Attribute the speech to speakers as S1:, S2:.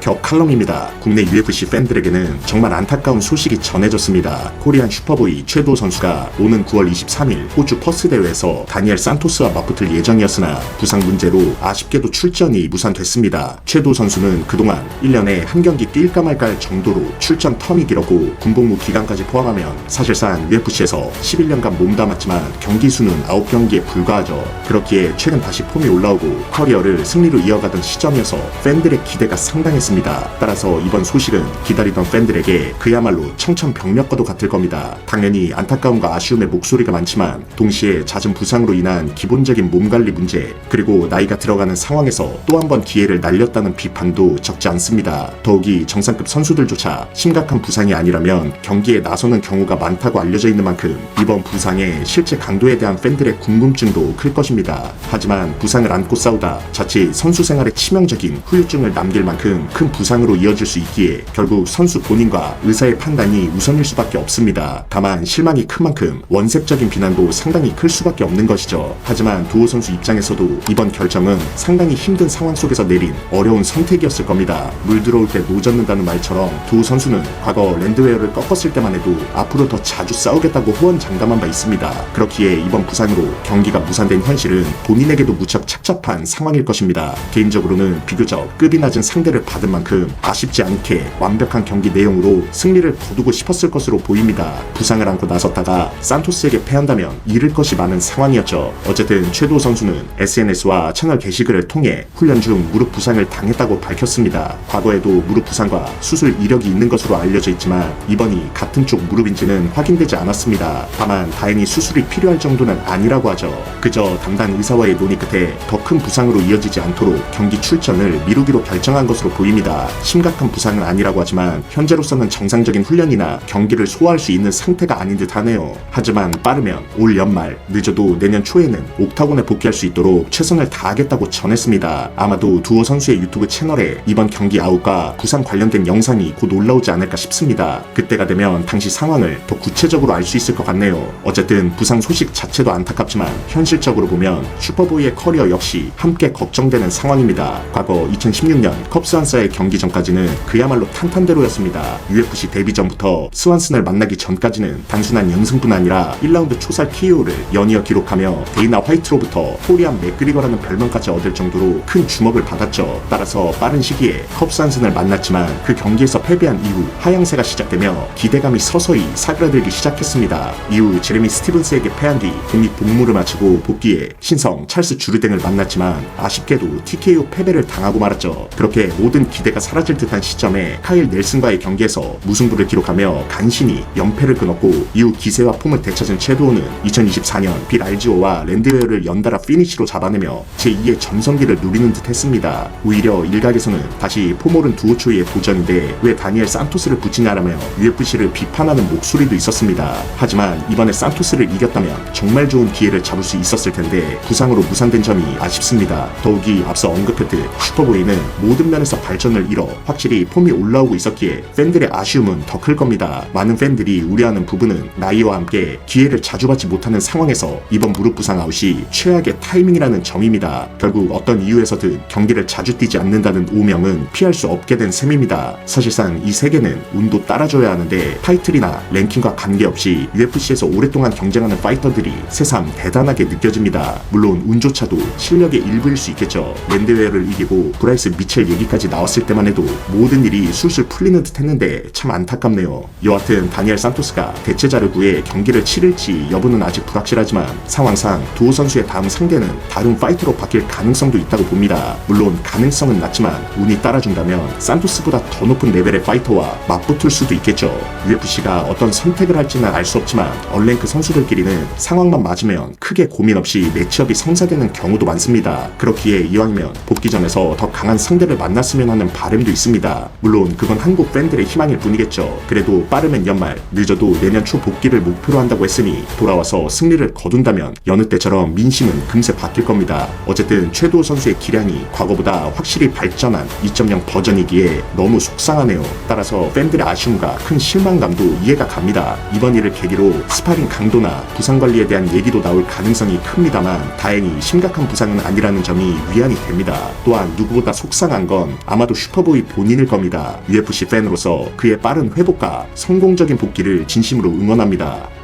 S1: 격 칼럼입니다. 국내 UFC 팬들에게는 정말 안타까운 소식이 전해졌습니다. 코리안 슈퍼보이 최도 선수가 오는 9월 23일 호주 퍼스 대회에서 다니엘 산토스와 맞붙을 예정이었으나 부상 문제로 아쉽게도 출전이 무산됐습니다. 최도 선수는 그동안 1년에 한 경기 뛸까 말까 할 정도로 출전 텀이 길었고 군복무 기간까지 포함하면 사실상 UFC에서 11년간 몸담았지만 경기 수는 9경기에 불과하죠. 그렇기에 최근 다시 폼이 올라오고 커리어를 승리로 이어가던 시점이어서 팬들의 기대가 상당했습니다. 따라서 이번 소식은 기다리던 팬들에게 그야말로 청천벽력과도 같을 겁니다. 당연히 안타까움과 아쉬움의 목소리가 많지만 동시에 잦은 부상으로 인한 기본적인 몸 관리 문제 그리고 나이가 들어가는 상황에서 또 한 번 기회를 날렸다는 비판도 적지 않습니다. 더욱이 정상급 선수들조차 심각한 부상이 아니라면 경기에 나서는 경우가 많다고 알려져 있는 만큼 이번 부상의 실제 강도에 대한 팬들의 궁금증도 클 것입니다. 하지만 부상을 안고 싸우다 자칫 선수 생활에 치명적인 후유증을 남길 만큼 큰 부상으로 이어질 수 있기에 결국 선수 본인과 의사의 판단이 우선일 수밖에 없습니다. 다만 실망이 큰 만큼 원색적인 비난도 상당히 클 수밖에 없는 것이죠. 하지만 두호 선수 입장에서도 이번 결정은 상당히 힘든 상황 속에서 내린 어려운 선택이었을 겁니다. 물 들어올 때 노젓는다는 말처럼 두 선수는 과거 랜드웨어를 꺾었을 때만 해도 앞으로 더 자주 싸우겠다고 호언장담한 바 있습니다. 그렇기에 이번 부상으로 경기가 무산된 현실은 본인에게도 무척 착잡한 상황일 것입니다. 개인적으로는 비교적 급이 낮은 상대를 받은 만큼 아쉽지 않게 완벽한 경기 내용으로 승리를 거두고 싶었을 것으로 보입니다. 부상을 안고 나섰다가 산토스에게 패한다면 잃을 것이 많은 상황이었죠. 어쨌든 최도 선수는 SNS와 채널 게시글을 통해 훈련 중 무릎 부상을 당했다고 밝혔습니다. 과거에도 무릎 부상과 수술 이력이 있는 것으로 알려져 있지만 이번이 같은 쪽 무릎인지는 확인되지 않았습니다. 다만 다행히 수술이 필요할 정도는 아니라고 하죠. 그저 담당 의사와의 논의 끝에 더 큰 부상으로 이어지지 않도록 경기 출전을 미루기로 결정한 것으로 보입니다. 심각한 부상은 아니라고 하지만 현재로서는 정상적인 훈련이나 경기를 소화할 수 있는 상태가 아닌 듯 하네요. 하지만 빠르면 올 연말, 늦어도 내년 초에는 옥타곤에 복귀할 수 있도록 최선을 다하겠다고 전했습니다. 아마도 두호 선수의 유튜브 채널에 이번 경기 아웃과 부상 관련된 영상이 곧 올라오지 않을까 싶습니다. 그때가 되면 당시 상황을 더 구체적으로 알 수 있을 것 같네요. 어쨌든 부상 소식 자체도 안타깝지만 현실적으로 보면 슈퍼보이의 커리어 역시 함께 걱정되는 상황입니다. 과거 2016년 컵스완스와의 경기 전까지는 그야말로 탄탄대로였습니다. UFC 데뷔 전부터 스완슨을 만나기 전까지는 단순한 연승뿐 아니라 1라운드 초살 KO를 연이어 기록하며 데이나 화이트로부터 코리안 맥그리거라는 별명까지 얻을 정도로 큰 주목을 받았죠. 따라서 빠른 시기에 컵 스완슨을 만났지만 그 경기에서 패배한 이후 하향세가 시작되며 기대감이 서서히 사그라들기 시작했습니다. 이후 제레미 스티븐스에게 패한 뒤 독립 복무를 마치고 복귀해 신성 찰스 주르댕을 만났지만 아쉽게도 TKO 패배를 당하고 말았죠. 그렇게 모든 기 대가 사라질 듯한 시점에 카일 넬슨과의 경기에서 무승부를 기록하며 간신히 연패를 끊었고 이후 기세와 폼을 되찾은 최도호는 2024년 빌 알지오와 랜드웨어를 연달아 피니시로 잡아내며 제2의 전성기를 누리는 듯 했습니다. 오히려 일각에서는 다시 포몰은 두호 초이의 도전인데 왜 다니엘 산토스를 붙이냐라며 UFC를 비판하는 목소리도 있었습니다. 하지만 이번에 산토스를 이겼다면 정말 좋은 기회를 잡을 수 있었을 텐데 부상으로 무산된 점이 아쉽습니다. 더욱이 앞서 언급했듯 슈퍼보이는 모든 면에서 발전 을 이뤄 확실히 폼이 올라오고 있었기에 팬들의 아쉬움은 더 클 겁니다. 많은 팬들이 우려하는 부분은 나이와 함께 기회를 자주 받지 못하는 상황에서 이번 무릎 부상 아웃이 최악의 타이밍이라는 점입니다. 결국 어떤 이유에서든 경기를 자주 뛰지 않는다는 오명은 피할 수 없게 된 셈입니다. 사실상 이 세계는 운도 따라줘야 하는데 타이틀이나 랭킹과 관계없이 UFC에서 오랫동안 경쟁하는 파이터들이 새삼 대단하게 느껴집니다. 물론 운조차도 실력의 일부일 수 있겠죠. 랜드웨어를 이기고 브라이스 미첼 얘기까지 나왔을 때만 해도 모든 일이 술술 풀리는 듯 했는데 참 안타깝네요. 여하튼 다니엘 산토스가 대체자를 구해 경기를 치를지 여부는 아직 불확실하지만 상황상 두호 선수의 다음 상대는 다른 파이터로 바뀔 가능성도 있다고 봅니다. 물론 가능성은 낮지만 운이 따라준다면 산토스보다 더 높은 레벨의 파이터와 맞붙을 수도 있겠죠. UFC가 어떤 선택을 할지는 알 수 없지만 얼랭크 선수들끼리는 상황만 맞으면 크게 고민 없이 매치업이 성사되는 경우도 많습니다. 그렇기에 이왕이면 복귀전에서 더 강한 상대를 만났으면 하는 바람도 있습니다. 물론 그건 한국 팬들의 희망일 뿐이겠죠. 그래도 빠르면 연말, 늦어도 내년 초 복귀를 목표로 한다고 했으니 돌아와서 승리를 거둔다면 여느 때처럼 민심은 금세 바뀔 겁니다. 어쨌든 최도 선수의 기량이 과거보다 확실히 발전한 2.0 버전이기에 너무 속상하네요. 따라서 팬들의 아쉬움과 큰 실망감도 이해가 갑니다. 이번 일을 계기로 스파링 강도나 부상 관리에 대한 얘기도 나올 가능성이 큽니다만 다행히 심각한 부상은 아니라는 점이 위안이 됩니다. 또한 누구보다 속상한 건 아마도 아마도 슈퍼보이 본인일 겁니다. UFC 팬으로서 그의 빠른 회복과 성공적인 복귀를 진심으로 응원합니다.